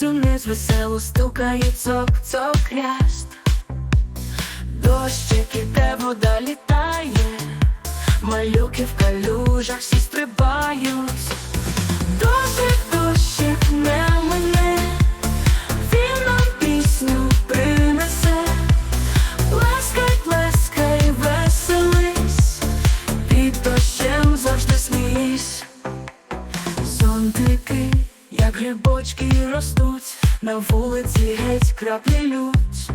стукають униз, весело стукає цок, цок хряст. Дощик іде, вода літає, малюки в калюжах всі стрибають. Дощик, дощик не мене, він нам пісню принесе. Плескай, плескай, веселись, під дощем як грибочки ростуть, на вулиці геть краплі лють,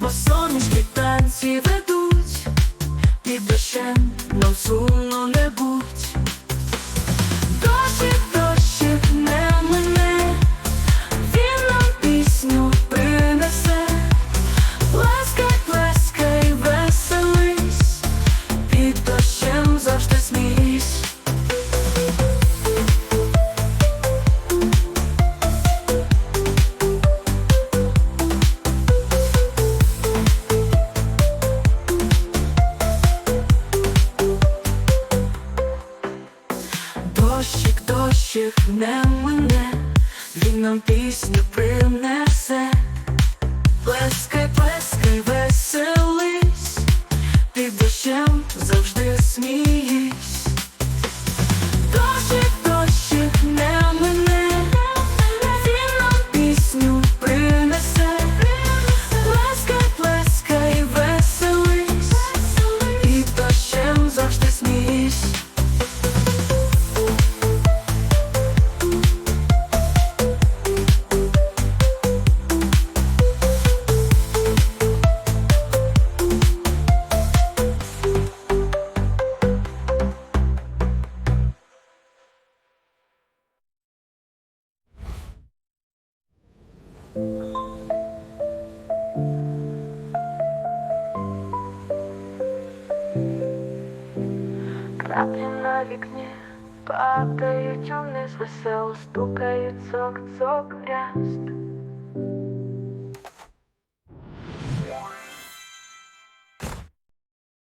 бо сонечки танці ведуть, під дощем но сумно не будь. Дощик, дощик не мене, він нам пісню принесе. Краплі на вікні падають униз, весело стукають цок, цок, ряст.